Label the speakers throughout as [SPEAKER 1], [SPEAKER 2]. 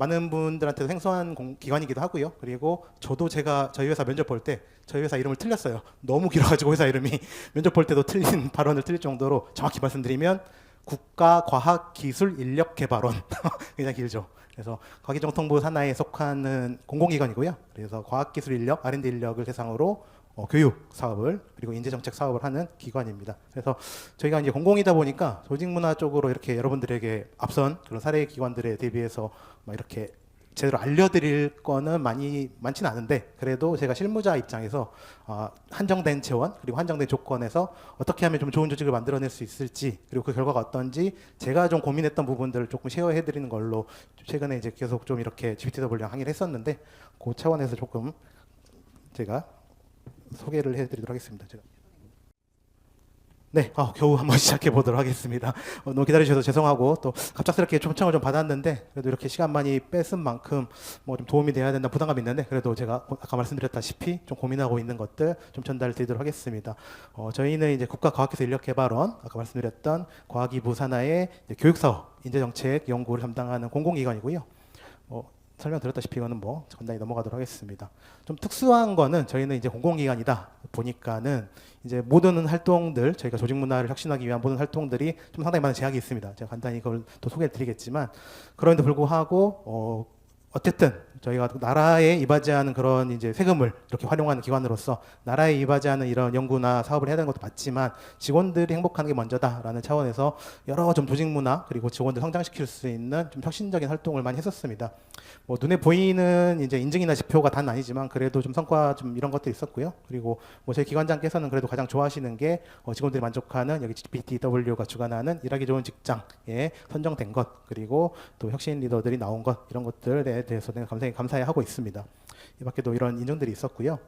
[SPEAKER 1] 많은 분들한테 생소한 공- 기관이기도 하고요. 그리고 저도 제가 저희 회사 면접 볼 때 저희 회사 이름을 틀렸어요. 너무 길어가지고 회사 이름이 면접 볼 때도 틀린 발언을 틀릴 정도로 정확히 말씀드리면 국가과학기술인력개발원 굉장히 길죠. 그래서 과기정통부 산하에 속하는 공공기관이고요. 그래서 과학기술인력, R&D 인력을 대상으로 어, 교육 사업을 그리고 인재 정책 사업을 하는 기관입니다. 그래서 저희가 이제 공공이다 보니까 조직 문화 쪽으로 이렇게 여러분들에게 앞선 그런 사례 기관들에 대비해서 막 이렇게 제대로 알려드릴 거는 많이 많지는 않은데 그래도 제가 실무자 입장에서 아, 한정된 재원 그리고 한정된 조건에서 어떻게 하면 좀 좋은 조직을 만들어낼 수 있을지 그리고 그 결과가 어떤지 제가 좀 고민했던 부분들을 조금 쉐어해드리는 걸로 최근에 이제 계속 좀 이렇게 GPTW랑 항의를 했었는데 그 차원에서 조금 제가 소개를 해드리도록 하겠습니다. 제가. 네, 아, 겨우 한번 시작해 보도록 하겠습니다. 어, 너무 기다리셔서 죄송하고 또 갑작스럽게 초청을 좀 받았는데 그래도 이렇게 시간 많이 뺏은 만큼 뭐 좀 도움이 돼야 된다 부담감이 있는데 그래도 제가 아까 말씀드렸다시피 좀 고민하고 있는 것들 좀 전달 드리도록 하겠습니다. 어, 저희는 이제 국가과학기술 인력개발원 아까 말씀드렸던 과학기부 산하의 교육사업, 인재정책 연구를 담당하는 공공기관이고요. 어, 설명드렸다시피 이거는 뭐 간단히 넘어가도록 하겠습니다. 좀 특수한 거는 저희는 이제 공공기관이다 보니까는 이제 모든 활동들 저희가 조직 문화를 혁신하기 위한 모든 활동들이 좀 상당히 많은 제약이 있습니다. 제가 간단히 그걸 또 소개해 드리겠지만 그럼에도 불구하고 어, 어쨌든 저희가 나라에 이바지하는 그런 이제 세금을 이렇게 활용하는 기관으로서 나라에 이바지하는 이런 연구나 사업을 해야 되는 것도 맞지만 직원들이 행복하는 게 먼저다라는 차원에서 여러 좀 조직 문화 그리고 직원들 성장시킬 수 있는 좀 혁신적인 활동을 많이 했었습니다. 뭐 눈에 보이는 이제 인증이나 지표가 단 아니지만 그래도 좀 성과 좀 이런 것도 있었고요. 그리고 뭐 저희 기관장께서는 그래도 가장 좋아하시는 게 어, 직원들이 만족하는 여기 GPTW가 주관하는 일하기 좋은 직장에 선정된 것 그리고 또 혁신 리더들이 나온 것 이런 것들에 대해서는 감사히 감사해 하고 있습니다. 이 밖에도 이런 인정들이 있었고요.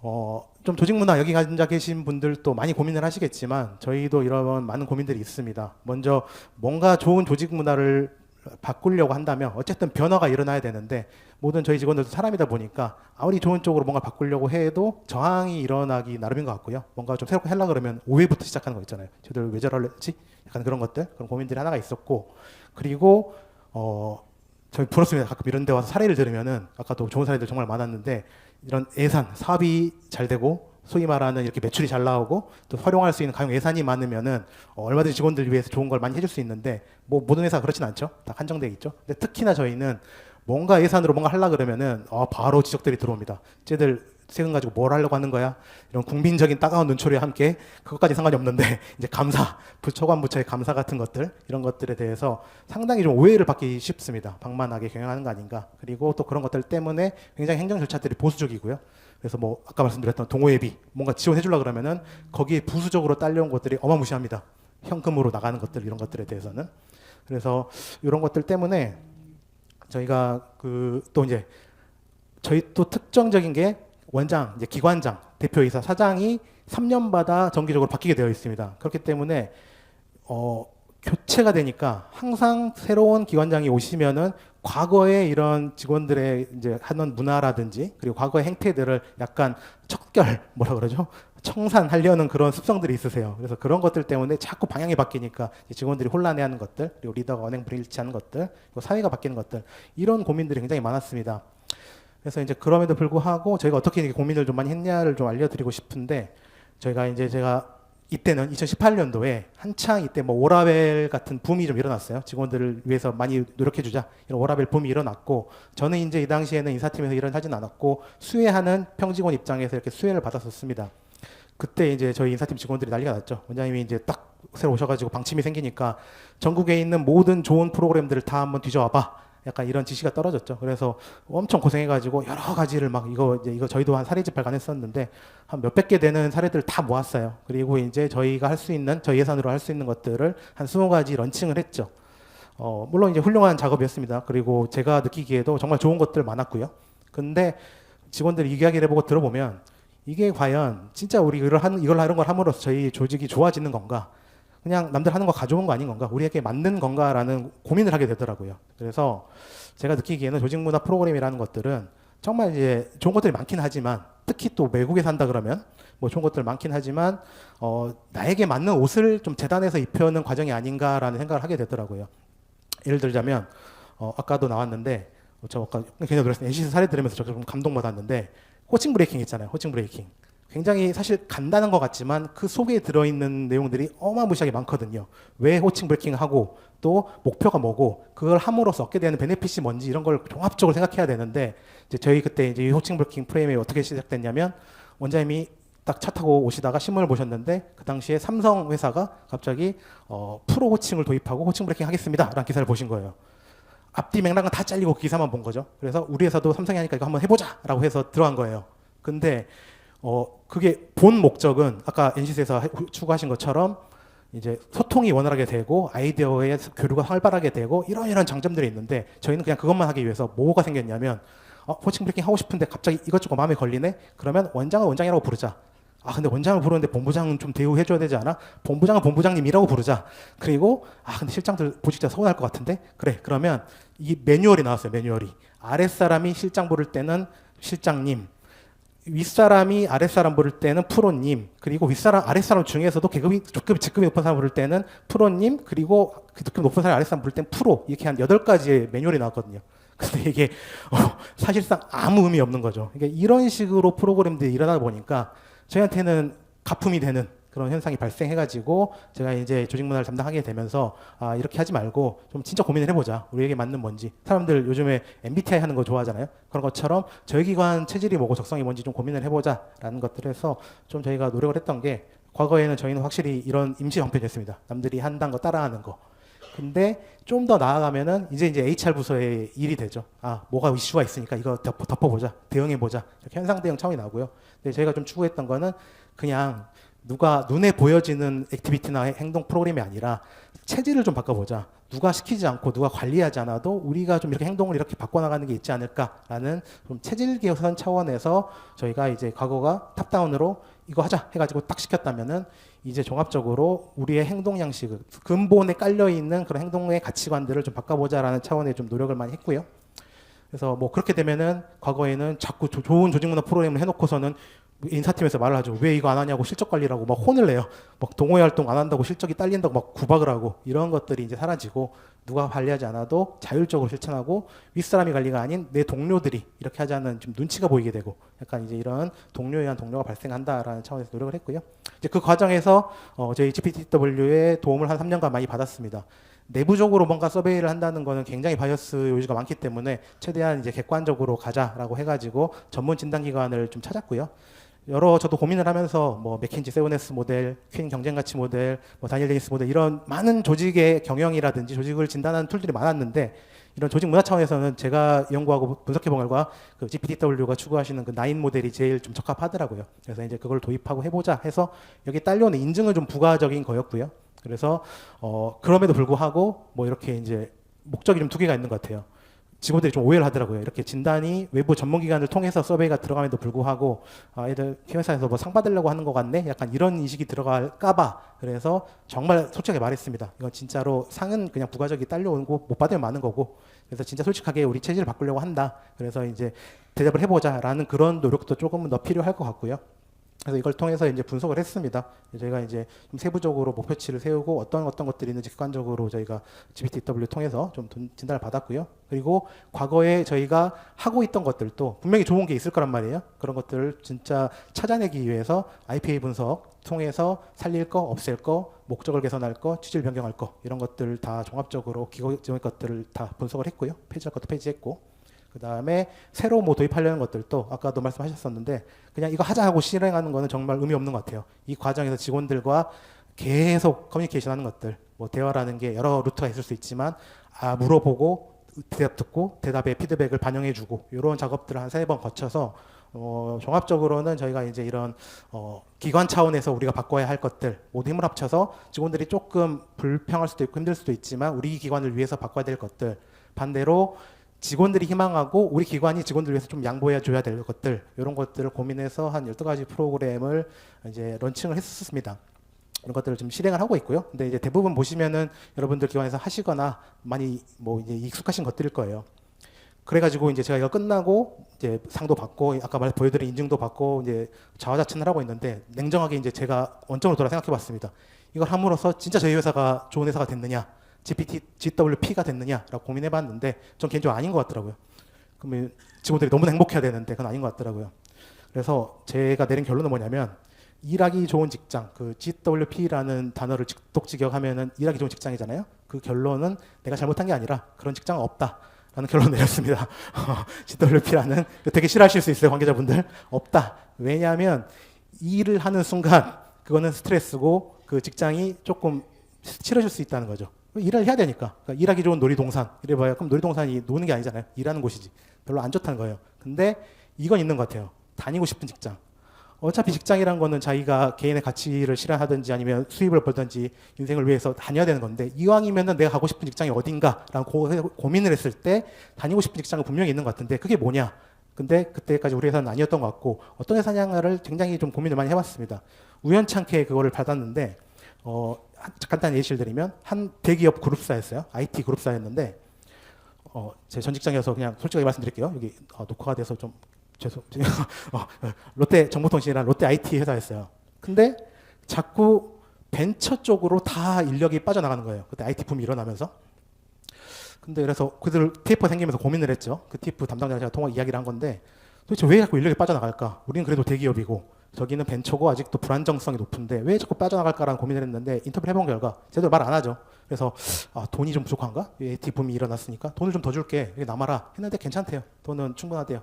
[SPEAKER 1] 어, 좀 조직 문화 여기 앉아 계신 분들도 많이 고민을 하시겠지만 저희도 이런 많은 고민들이 있습니다. 먼저 뭔가 좋은 조직 문화를 바꾸려고 한다면 어쨌든 변화가 일어나야 되는데 모든 저희 직원들도 사람이다 보니까 아무리 좋은 쪽으로 뭔가 바꾸려고 해도 저항이 일어나기 나름인 것 같고요. 뭔가 좀 새롭게 하려고 그러면 오해부터 시작하는 거 있잖아요. 저들 왜 저럴지 약간 그런 것들 그런 고민들이 하나가 있었고 그리고 어 저희 부럽습니다. 가끔 이런 데 와서 사례를 들으면은 아까도 좋은 사례들 정말 많았는데 이런 예산 사업이 잘 되고 소위 말하는 이렇게 매출이 잘 나오고 또 활용할 수 있는 가용 예산이 많으면은 어, 얼마든지 직원들 위해서 좋은 걸 많이 해줄 수 있는데 뭐 모든 회사 그렇진 않죠. 다 한정돼 있죠. 근데 특히나 저희는 뭔가 예산으로 뭔가 하려 그러면은 어, 바로 지적들이 들어옵니다. 쟤들 세금 가지고 뭘 하려고 하는 거야? 이런 국민적인 따가운 눈초리와 함께 그것까지 상관이 없는데 이제 감사, 부처관 부처의 감사 같은 것들 이런 것들에 대해서 상당히 좀 오해를 받기 쉽습니다. 방만하게 경영하는 거 아닌가? 그리고 또 그런 것들 때문에 굉장히 행정 절차들이 보수적이고요. 그래서 뭐 아까 말씀드렸던 동호회비 뭔가 지원해 주려 그러면은 거기에 부수적으로 딸려온 것들이 어마무시합니다. 현금으로 나가는 것들 이런 것들에 대해서는 그래서 이런 것들 때문에 저희가 그 또 이제 저희 또 특정적인 게 원장, 이제 기관장, 대표이사, 사장이 3년마다 정기적으로 바뀌게 되어 있습니다. 그렇기 때문에 어, 교체가 되니까 항상 새로운 기관장이 오시면은 과거에 이런 직원들의 이제 하는 문화라든지 그리고 과거의 행태들을 약간 척결 뭐라 그러죠? 청산하려는 그런 습성들이 있으세요. 그래서 그런 것들 때문에 자꾸 방향이 바뀌니까 직원들이 혼란해하는 것들, 그리고 리더가 언행 불일치하는 것들, 그리고 사회가 바뀌는 것들 이런 고민들이 굉장히 많았습니다. 그래서 이제 그럼에도 불구하고 저희가 어떻게 이렇게 고민을 좀 많이 했냐를 좀 알려드리고 싶은데 저희가 이제 제가 이때는 2018년도에 한창 이때 뭐 오라벨 같은 붐이 좀 일어났어요. 직원들을 위해서 많이 노력해 주자 이런 오라벨 붐이 일어났고 저는 이제 이 당시에는 인사팀에서 일을 하진 않았고 수혜하는 평직원 입장에서 이렇게 수혜를 받았었습니다. 그때 이제 저희 인사팀 직원들이 난리가 났죠. 원장님이 이제 딱 새로 오셔가지고 방침이 생기니까 전국에 있는 모든 좋은 프로그램들을 다 한번 뒤져와봐. 약간 이런 지시가 떨어졌죠. 그래서 엄청 고생해가지고 여러 가지를 막 이거 이제 이거 저희도 한 사례 집 발 간했었는데 한 몇백 개 되는 사례들을 다 모았어요. 그리고 이제 저희가 할 수 있는 저희 예산으로 할 수 있는 것들을 한 스무 가지 런칭을 했죠. 어, 물론 이제 훌륭한 작업이었습니다. 그리고 제가 느끼기에도 정말 좋은 것들 많았고요. 근데 직원들이 이야기를 해보고 들어보면 이게 과연 진짜 우리 이걸 하는 이걸 하는 걸 함으로써 저희 조직이 좋아지는 건가? 그냥 남들 하는 거 가져온 거 아닌 건가? 우리에게 맞는 건가라는 고민을 하게 되더라고요. 그래서 제가 느끼기에는 조직 문화 프로그램이라는 것들은 정말 이제 좋은 것들이 많긴 하지만 특히 또 외국에 산다 그러면 뭐 좋은 것들 많긴 하지만 어, 나에게 맞는 옷을 좀 재단해서 입혀는 과정이 아닌가라는 생각을 하게 되더라고요. 예를 들자면 어, 아까도 나왔는데 어, 저 아까 굉장히 놀랐어요. NCT 사례 들으면서 저 좀 감동받았는데 호칭 브레이킹 있잖아요. 호칭 브레이킹. 굉장히 사실 간단한 것 같지만 그 속에 들어있는 내용들이 어마무시하게 많거든요. 왜 호칭 브레이킹 하고 또 목표가 뭐고 그걸 함으로써 얻게 되는 베네핏이 뭔지 이런 걸 종합적으로 생각해야 되는데 이제 저희 그때 이제 이 호칭 브레이킹 프레임이 어떻게 시작됐냐면 원장님이 딱 차 타고 오시다가 신문을 보셨는데 그 당시에 삼성 회사가 갑자기 어, 프로 호칭을 도입하고 호칭 브레이킹 하겠습니다라는 기사를 보신 거예요. 앞뒤 맥락은 다 잘리고 그 기사만 본 거죠. 그래서 우리 회사도 삼성이 하니까 이거 한번 해보자라고 해서 들어간 거예요. 근데 어 그게 본 목적은 아까 NC에서 추구하신 것처럼 이제 소통이 원활하게 되고 아이디어의 교류가 활발하게 되고 이런 이런 장점들이 있는데 저희는 그냥 그것만 하기 위해서 뭐가 생겼냐면 어, 호칭 브레이킹 하고 싶은데 갑자기 이것저것 마음에 걸리네? 그러면 원장은 원장이라고 부르자. 아 근데 원장을 부르는데 본부장은 좀 대우해줘야 되지 않아? 본부장은 본부장님이라고 부르자. 그리고 아 근데 실장들 보직자 서운할 것 같은데? 그래 그러면 이 매뉴얼이 나왔어요 매뉴얼이. 아랫 사람이 실장 부를 때는 실장님 윗사람이 아랫사람 부를 때는 프로님 그리고 윗사람 아랫사람 중에서도 계급이 조금 직급이 높은 사람 부를 때는 프로님 그리고 그 직급 높은 사람 아랫사람 부를 때는 프로 이렇게 한 여덟 가지의 매뉴얼이 나왔거든요. 근데 이게 어, 사실상 아무 의미 없는 거죠. 이게 이런 식으로 프로그램들이 일어나다 보니까 저희한테는 가품이 되는 그런 현상이 발생해가지고 제가 이제 조직 문화를 담당하게 되면서 아 이렇게 하지 말고 좀 진짜 고민을 해보자 우리에게 맞는 뭔지 사람들 요즘에 MBTI 하는 거 좋아하잖아요 그런 것처럼 저희 기관 체질이 뭐고 적성이 뭔지 좀 고민을 해보자라는 것들을 해서 좀 저희가 노력을 했던 게 과거에는 저희는 확실히 이런 임시 방편이었습니다 남들이 한다는 거 따라하는 거 근데 좀 더 나아가면은 이제 이제 HR 부서의 일이 되죠. 아 뭐가 이슈가 있으니까 이거 덮어, 덮어보자, 대응해보자. 이렇게 현상 대응 차원이 나고요. 근데 저희가 좀 추구했던 거는 그냥 누가 눈에 보여지는 액티비티나 행동 프로그램이 아니라 체질을 좀 바꿔보자. 누가 시키지 않고 누가 관리하지 않아도 우리가 좀 이렇게 행동을 이렇게 바꿔나가는 게 있지 않을까라는 좀 체질 개선 차원에서 저희가 이제 과거가 탑다운으로 이거 하자 해가지고 딱 시켰다면은 이제 종합적으로 우리의 행동 양식, 근본에 깔려 있는 그런 행동의 가치관들을 좀 바꿔보자라는 차원의 좀 노력을 많이 했고요. 그래서 뭐 그렇게 되면은 과거에는 자꾸 조- 좋은 조직 문화 프로그램을 해놓고서는 인사팀에서 말을 하죠. 왜 이거 안 하냐고 실적 관리라고 막 혼을 내요. 막 동호회 활동 안 한다고 실적이 딸린다고 막 구박을 하고 이런 것들이 이제 사라지고 누가 관리하지 않아도 자율적으로 실천하고 윗사람이 관리가 아닌 내 동료들이 이렇게 하자는 좀 눈치가 보이게 되고 약간 이제 이런 동료에 의한 동료가 발생한다라는 차원에서 노력을 했고요. 이제 그 과정에서 어 저희 GPTW의 도움을 한 3년간 많이 받았습니다. 내부적으로 뭔가 서베이를 한다는 거는 굉장히 바이어스 요지가 많기 때문에 최대한 이제 객관적으로 가자라고 해가지고 전문 진단 기관을 좀 찾았고요. 여러 저도 고민을 하면서 뭐 맥킨지 세븐에스 모델, 퀸 경쟁 가치 모델, 뭐 다니엘 데니스 모델 이런 많은 조직의 경영이라든지 조직을 진단하는 툴들이 많았는데 이런 조직 문화 차원에서는 제가 연구하고 분석해 본 결과 그 GPTW가 추구하시는 그 나인 모델이 제일 좀 적합하더라고요. 그래서 이제 그걸 도입하고 해보자 해서 여기 딸려오는 인증은 좀 부가적인 거였고요. 그래서 어 그럼에도 불구하고 뭐 이렇게 이제 목적이 좀 두 개가 있는 것 같아요. 직원들이 좀 오해를 하더라고요. 이렇게 진단이 외부 전문기관을 통해서 서베이가 들어감에도 불구하고 아, 얘들 회사에서 뭐 상 받으려고 하는 것 같네? 약간 이런 인식이 들어갈까봐 그래서 정말 솔직하게 말했습니다. 이건 진짜로 상은 그냥 부가적이 딸려오고 못 받으면 많은 거고 그래서 진짜 솔직하게 우리 체질을 바꾸려고 한다. 그래서 이제 대답을 해보자라는 그런 노력도 조금은 더 필요할 것 같고요. 그래서 이걸 통해서 이제 분석을 했습니다. 저희가 이제 좀 세부적으로 목표치를 세우고 어떤 어떤 것들이 있는지 객관적으로 저희가 GPTW 통해서 좀 돈- 진단을 받았고요. 그리고 과거에 저희가 하고 있던 것들도 분명히 좋은 게 있을 거란 말이에요. 그런 것들을 진짜 찾아내기 위해서 IPA 분석 통해서 살릴 거, 없앨 거, 목적을 개선할 거, 취지를 변경할 거 이런 것들 다 종합적으로 기존의 것들을 다 분석을 했고요. 폐지할 것도 폐지했고 그 다음에 새로 뭐 도입하려는 것들도 아까도 말씀하셨었는데 그냥 이거 하자 하고 실행하는 거는 정말 의미 없는 것 같아요. 이 과정에서 직원들과 계속 커뮤니케이션 하는 것들, 뭐 대화라는 게 여러 루트가 있을 수 있지만 아 물어보고 대답 듣고 대답에 피드백을 반영해주고 이런 작업들을 한 세 번 거쳐서 어, 종합적으로는 저희가 이제 이런 어, 기관 차원에서 우리가 바꿔야 할 것들 모두 힘을 합쳐서 직원들이 조금 불평할 수도 있고 힘들 수도 있지만 우리 기관을 위해서 바꿔야 될 것들 반대로 직원들이 희망하고 우리 기관이 직원들 위해서 좀 양보해 줘야 될 것들 이런 것들을 고민해서 한 12가지 프로그램을 이제 런칭을 했었습니다. 이런 것들을 좀 실행을 하고 있고요. 근데 이제 대부분 보시면은 여러분들 기관에서 하시거나 많이 뭐 이제 익숙하신 것들일 거예요. 그래가지고 이제 제가 이거 끝나고 이제 상도 받고 아까 말 보여드린 인증도 받고 이제 자화자찬을 하고 있는데 냉정하게 이제 제가 원점으로 돌아 생각해봤습니다. 이걸 함으로써 진짜 저희 회사가 좋은 회사가 됐느냐? GPT, GWP가 됐느냐라고 고민해봤는데 전 개인적으로 아닌 것 같더라고요. 그러면 직원들이 너무 행복해야 되는데 그건 아닌 것 같더라고요. 그래서 제가 내린 결론은 뭐냐면 일하기 좋은 직장, 그 GWP라는 단어를 직독직역하면은 일하기 좋은 직장이잖아요. 그 결론은 내가 잘못한 게 아니라 그런 직장은 없다라는 결론 을 내렸습니다. GWP라는 되게 싫어하실 수 있어요 관계자분들 없다. 왜냐하면 일을 하는 순간 그거는 스트레스고 그 직장이 조금 싫어질 수 있다는 거죠. 일을 해야 되니까 그러니까 일하기 좋은 놀이동산 이래봐야 그럼 놀이동산이 노는 게 아니잖아요. 일하는 곳이지. 별로 안 좋다는 거예요. 근데 이건 있는 것 같아요. 다니고 싶은 직장. 어차피 직장이란 거는 자기가 개인의 가치를 실현하든지 아니면 수입을 벌든지 인생을 위해서 다녀야 되는 건데 이왕이면은 내가 가고 싶은 직장이 어딘가라는 고, 고민을 했을 때 다니고 싶은 직장은 분명히 있는 것 같은데 그게 뭐냐? 근데 그때까지 우리 회사는 아니었던 것 같고 어떤 회사냐를 굉장히 좀 고민을 많이 해봤습니다. 우연찮게 그거를 받았는데 어, 한- 간단히 예시를 드리면 한 대기업 그룹사였어요. IT 그룹사였는데 어, 제 전 직장이어서 그냥 솔직하게 말씀드릴게요. 여기 어, 녹화가 돼서 좀 죄송. 어, 어, 롯데 정보통신이란 롯데 IT 회사였어요. 근데 자꾸 벤처 쪽으로 다 인력이 빠져나가는 거예요. 그때 IT 붐이 일어나면서. 근데 그래서 그들 TF 생기면서 고민을 했죠. 그 TF 담당자랑 제가 통화 이야기를 한 건데 도대체 왜 자꾸 인력이 빠져나갈까? 우리는 그래도 대기업이고 저기는 벤처고 아직도 불안정성이 높은데 왜 자꾸 빠져나갈까라는 고민을 했는데 인터뷰를 해본 결과 제대로 말 안 하죠. 그래서 아, 돈이 좀 부족한가? AT 붐이 일어났으니까 돈을 좀 더 줄게. 여기 남아라. 했는데 괜찮대요. 돈은 충분하대요.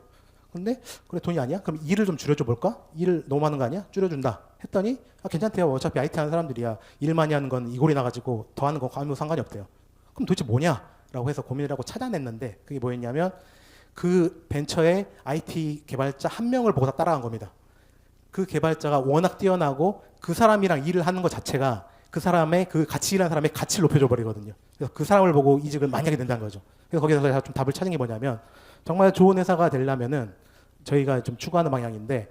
[SPEAKER 1] 근데 그래 돈이 아니야? 그럼 일을 좀 줄여줘 볼까? 일 너무 많은 거 아니야? 줄여준다. 했더니 아, 괜찮대요. 어차피 IT 하는 사람들이야. 일 많이 하는 건 이골이 나가지고 더 하는 거 아무 상관이 없대요. 그럼 도대체 뭐냐? 라고 해서 고민을 하고 찾아냈는데 그게 뭐였냐면 그 벤처의 IT 개발자 한 명을 보고 다 따라간 겁니다. 그 개발자가 워낙 뛰어나고 그 사람이랑 일을 하는 것 자체가 그 사람의 그 같이 일하는 사람의 가치를 높여줘 버리거든요. 그래서 그 사람을 보고 이직을 많이 하게 된다는 거죠. 그래서 거기서 제가 좀 답을 찾은 게 뭐냐면 정말 좋은 회사가 되려면은 저희가 좀 추구하는 방향인데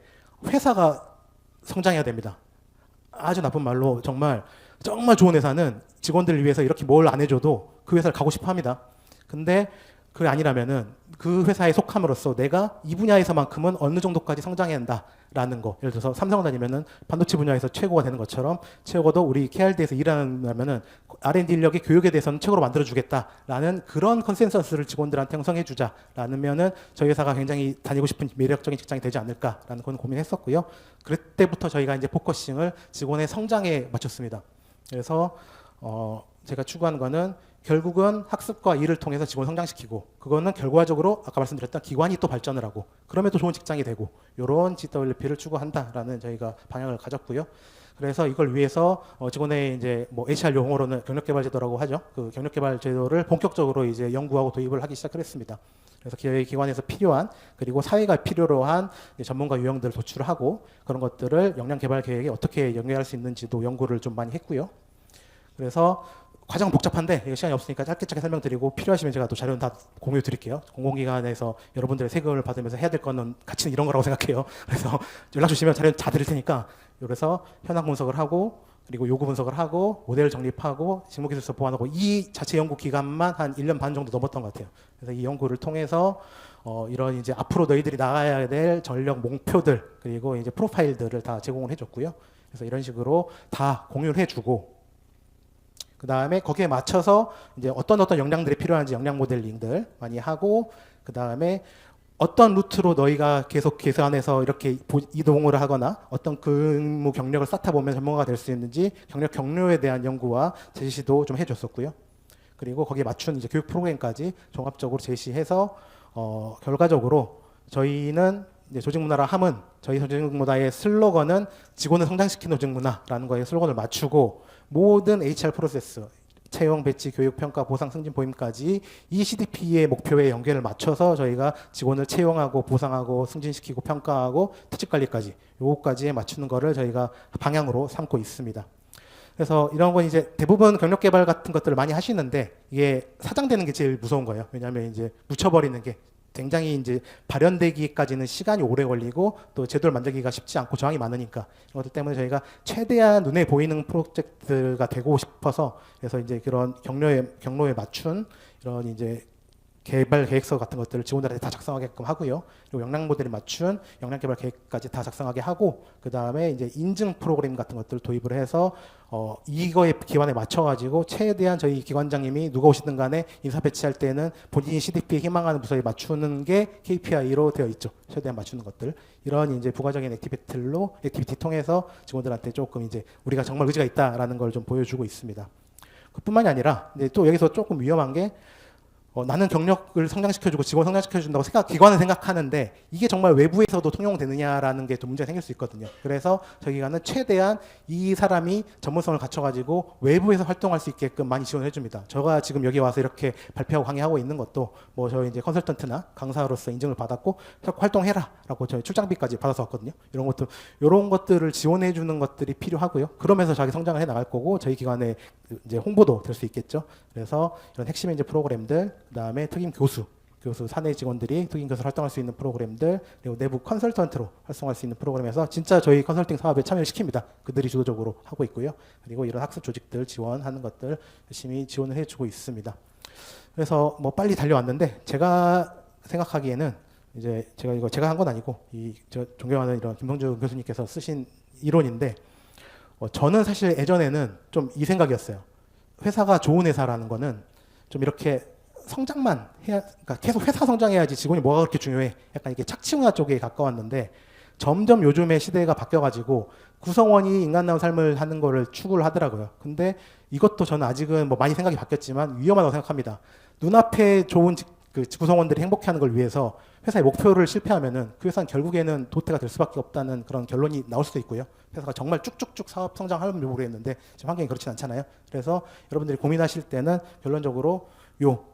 [SPEAKER 1] 회사가 성장해야 됩니다. 아주 나쁜 말로 정말 정말 좋은 회사는 직원들을 위해서 이렇게 뭘 안 해줘도 그 회사를 가고 싶어 합니다. 근데 그게 아니라면은 그 회사에 속함으로써 내가 이 분야에서만큼은 어느 정도까지 성장해야 한다라는 거. 예를 들어서 삼성을 다니면은 반도체 분야에서 최고가 되는 것처럼 최고도 우리 KRD에서 일하려면은 R&D 인력의 교육에 대해서는 최고로 만들어 주겠다라는 그런 컨센서스를 직원들한테 형성해 주자라면은 저희 회사가 굉장히 다니고 싶은 매력적인 직장이 되지 않을까라는 건 고민했었고요. 그때부터 저희가 이제 포커싱을 직원의 성장에 맞췄습니다. 그래서 어 제가 추구하는 거는 결국은 학습과 일을 통해서 직원 성장시키고 그거는 결과적으로 아까 말씀드렸던 기관이 또 발전을 하고 또 좋은 직장이 되고 이런 GWP를 추구한다라는 저희가 방향을 가졌고요. 그래서 이걸 위해서 어, 직원의 이제 뭐 HR 용어로는 경력개발 제도라고 하죠. 그 경력개발 제도를 본격적으로 이제 연구하고 도입을 하기 시작을 했습니다. 그래서 저희 기관에서 필요한 그리고 사회가 필요로 한 전문가 유형들을 도출하고 그런 것들을 역량 개발 계획에 어떻게 연계할 수 있는지도 연구를 좀 많이 했고요. 그래서 과정 복잡한데 시간이 없으니까 짧게 짧게 설명드리고 필요하시면 제가 또 자료는 다 공유 드릴게요. 공공기관에서 여러분들의 세금을 받으면서 해야 될 거는 가치는 이런 거라고 생각해요. 그래서 연락 주시면 자료 다 드릴 테니까 그래서 현황 분석을 하고 그리고 요구 분석을 하고 모델 정립하고 직무기술서 보완하고 이 자체 연구 기간만 한 1년 반 정도 넘었던 것 같아요. 그래서 이 연구를 통해서 어, 이런 이제 앞으로 너희들이 나가야 될 전력 목표들 그리고 이제 프로파일들을 다 제공을 해줬고요. 그래서 이런 식으로 다 공유를 해주고 그 다음에 거기에 맞춰서 이제 어떤 어떤 역량들이 필요한지 역량 모델링들 많이 하고 그 다음에 어떤 루트로 너희가 계속 계산해서 이렇게 보- 이동을 하거나 어떤 근무 경력을 쌓다 보면 전문가가 될 수 있는지 경력 경로에 대한 연구와 제시도 좀 해줬었고요. 그리고 거기에 맞춘 이제 교육 프로그램까지 종합적으로 제시해서 어, 결과적으로 저희는 조직 문화라 함은 저희 조직 문화의 슬로건은 직원을 성장시키는 조직 문화라는 거에 슬로건을 맞추고 모든 HR 프로세스 채용, 배치, 교육, 평가, 보상, 승진, 보임까지 이 CDP의 목표에 연계를 맞춰서 저희가 직원을 채용하고 보상하고 승진시키고 평가하고 퇴직 관리까지 요거까지에 맞추는 거를 저희가 방향으로 삼고 있습니다. 그래서 이런 건 이제 대부분 경력 개발 같은 것들을 많이 하시는데 이게 사장되는 게 제일 무서운 거예요. 왜냐하면 이제 묻혀버리는 게 굉장히 이제 발현되기까지는 시간이 오래 걸리고 또 제도를 만들기가 쉽지 않고 저항이 많으니까 이런 것들 때문에 저희가 최대한 눈에 보이는 프로젝트가 되고 싶어서 그래서 이제 그런 경로에 경로에 맞춘 이런 이제 개발 계획서 같은 것들을 직원들한테 다 작성하게끔 하고요. 그리고 역량 모델에 맞춘 역량 개발 계획까지 다 작성하게 하고 그 다음에 이제 인증 프로그램 같은 것들을 도입을 해서 어 이거에 기관에 맞춰가지고 최대한 저희 기관장님이 누가 오시든 간에 인사 배치할 때는 본인이 CDP에 희망하는 부서에 맞추는 게 KPI로 되어 있죠. 최대한 맞추는 것들 이런 이제 부가적인 액티비티로 액티비티 통해서 직원들한테 조금 이제 우리가 정말 의지가 있다라는 걸 좀 보여주고 있습니다. 그뿐만이 아니라 이제 또 여기서 조금 위험한 게 어, 나는 경력을 성장시켜주고 직원 성장시켜준다고 생각, 기관은 생각하는데 이게 정말 외부에서도 통용되느냐라는 게 또 문제가 생길 수 있거든요. 그래서 저희 기관은 최대한 이 사람이 전문성을 갖춰가지고 외부에서 활동할 수 있게끔 많이 지원을 해줍니다. 제가 지금 여기 와서 이렇게 발표하고 강의하고 있는 것도 뭐 저희 이제 컨설턴트나 강사로서 인증을 받았고 활동해라라고 저희 출장비까지 받아서 왔거든요. 이런 것도 이런 것들을 지원해주는 것들이 필요하고요. 그러면서 자기 성장을 해 나갈 거고 저희 기관의 이제 홍보도 될 수 있겠죠. 그래서 이런 핵심 인재 프로그램들, 그다음에 특임 교수, 교수 사내 직원들이 특임 교수로 활동할 수 있는 프로그램들, 그리고 내부 컨설턴트로 활동할 수 있는 프로그램에서 진짜 저희 컨설팅 사업에 참여를 시킵니다. 그들이 주도적으로 하고 있고요. 그리고 이런 학습 조직들 지원하는 것들 열심히 지원을 해주고 있습니다. 그래서 뭐 빨리 달려왔는데 제가 생각하기에는 이제 제가 이거 제가 한 건 아니고 이저 존경하는 이런 김성주 교수님께서 쓰신 이론인데 어, 저는 사실 예전에는 좀 이 생각이었어요. 회사가 좋은 회사라는 거는 좀 이렇게 성장만 해야, 그러니까 계속 회사 성장해야지 직원이 뭐가 그렇게 중요해. 약간 이게 착취문화 쪽에 가까웠는데 점점 요즘의 시대가 바뀌어가지고 구성원이 인간다운 삶을 하는 거를 추구를 하더라고요. 근데 이것도 저는 아직은 뭐 많이 생각이 바뀌었지만 위험하다고 생각합니다. 눈앞에 좋은 직- 그 구성원들이 행복해하는 걸 위해서 회사의 목표를 실패하면은 그 회사는 결국에는 도태가 될 수밖에 없다는 그런 결론이 나올 수도 있고요. 회사가 정말 쭉쭉쭉 사업 성장하면 모르겠는데 지금 환경이 그렇진 않잖아요. 그래서 여러분들이 고민하실 때는 결론적으로 요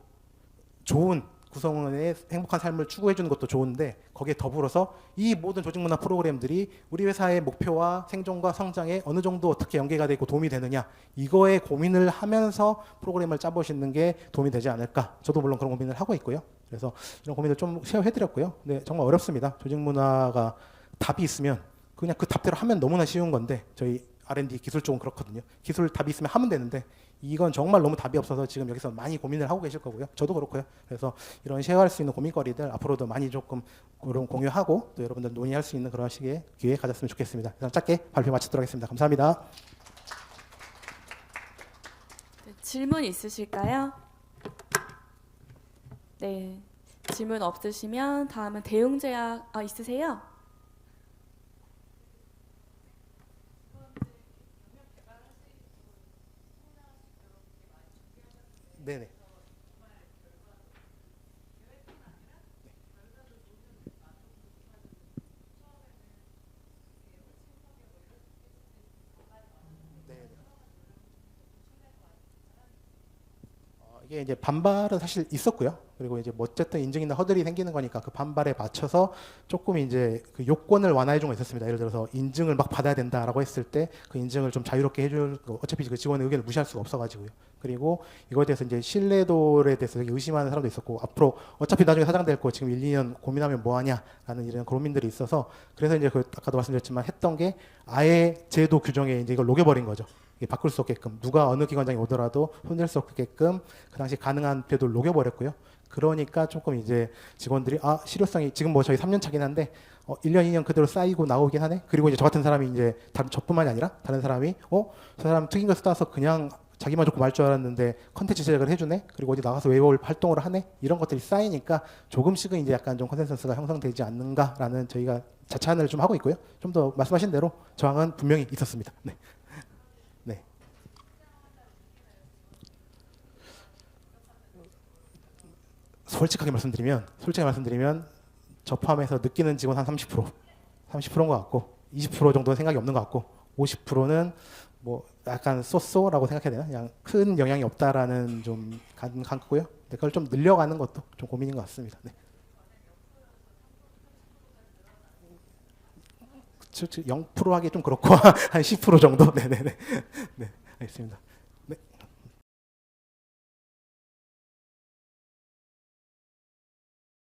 [SPEAKER 1] 좋은 구성원의 행복한 삶을 추구해 주는 것도 좋은데 거기에 더불어서 이 모든 조직 문화 프로그램들이 우리 회사의 목표와 생존과 성장에 어느 정도 어떻게 연계가 되고 도움이 되느냐 이거에 고민을 하면서 프로그램을 짜보시는 게 도움이 되지 않을까. 저도 물론 그런 고민을 하고 있고요. 그래서 이런 고민을 좀 쉐어해 드렸고요. 근데 정말 어렵습니다. 조직 문화가 답이 있으면 그냥 그 답대로 하면 너무나 쉬운 건데 저희 R&D 기술 쪽은 그렇거든요 기술 답이 있으면 하면 되는데 이건 정말 너무 답이 없어서 지금 여기서 많이 고민을 하고 계실 거고요. 저도 그렇고요. 그래서 이런 쉐어할 수 있는 고민거리들 앞으로도 많이 조금 그런 공유하고 또 여러분들 논의할 수 있는 그런 시기에 기회 가졌으면 좋겠습니다. 그래서 짧게 발표 마치도록 하겠습니다. 감사합니다.
[SPEAKER 2] 네, 질문 있으실까요? 네. 질문 없으시면 다음은 대웅제약 아 있으세요?
[SPEAKER 1] 네 이제 반발은 사실 있었고요. 그리고 이제 뭐 어쨌든 인증이나 허들이 생기는 거니까 그 반발에 맞춰서 조금 이제 그 요건을 완화해 준 거 있었습니다. 예를 들어서 인증을 막 받아야 된다라고 했을 때 그 인증을 좀 자유롭게 해줄 거, 어차피 그 직원의 의견을 무시할 수가 없어가지고요. 그리고 이거에 대해서 이제 신뢰도에 대해서 의심하는 사람도 있었고 앞으로 어차피 나중에 사장 될 거 지금 1, 2년 고민하면 뭐 하냐라는 이런 고민들이 있어서 그래서 이제 그 아까도 말씀드렸지만 했던 게 아예 제도 규정에 이제 이걸 녹여버린 거죠. 바꿀 수 없게끔 누가 어느 기관장이 오더라도 손댈 수 없게끔 그 당시 가능한 제도를 녹여버렸고요. 그러니까 조금 이제 직원들이 아 실효성이 지금 뭐 저희 3년 차긴 한데 어 1년 2년 그대로 쌓이고 나오긴 하네. 그리고 이제 저 같은 사람이 이제 다른 저뿐만이 아니라 다른 사람이 어저 사람 특인 거 따서 그냥 자기만 좋고 말 줄 알았는데 컨텐츠 제작을 해주네. 그리고 어디 나가서 외울 활동을 하네. 이런 것들이 쌓이니까 조금씩은 이제 약간 좀 컨센서스가 형성되지 않는가라는 저희가 자찬을 좀 하고 있고요. 좀 더 말씀하신 대로 저항은 분명히 있었습니다. 네. 네. 솔직하게 말씀드리면 솔직하게 말씀드리면 저 포함해서 느끼는 직원 한 30% 30%인 것 같고 20% 정도는 생각이 없는 것 같고 50%는 뭐 약간 쏘쏘라고 생각해야 되나 그냥 큰 영향이 없다라는 좀 간, 간고요. 네, 그걸 좀 늘려가는 것도 좀 고민인 것 같습니다. 네. 저- 저0% 하기 좀 그렇고 한 10% 정도 네네네 네 알겠습니다.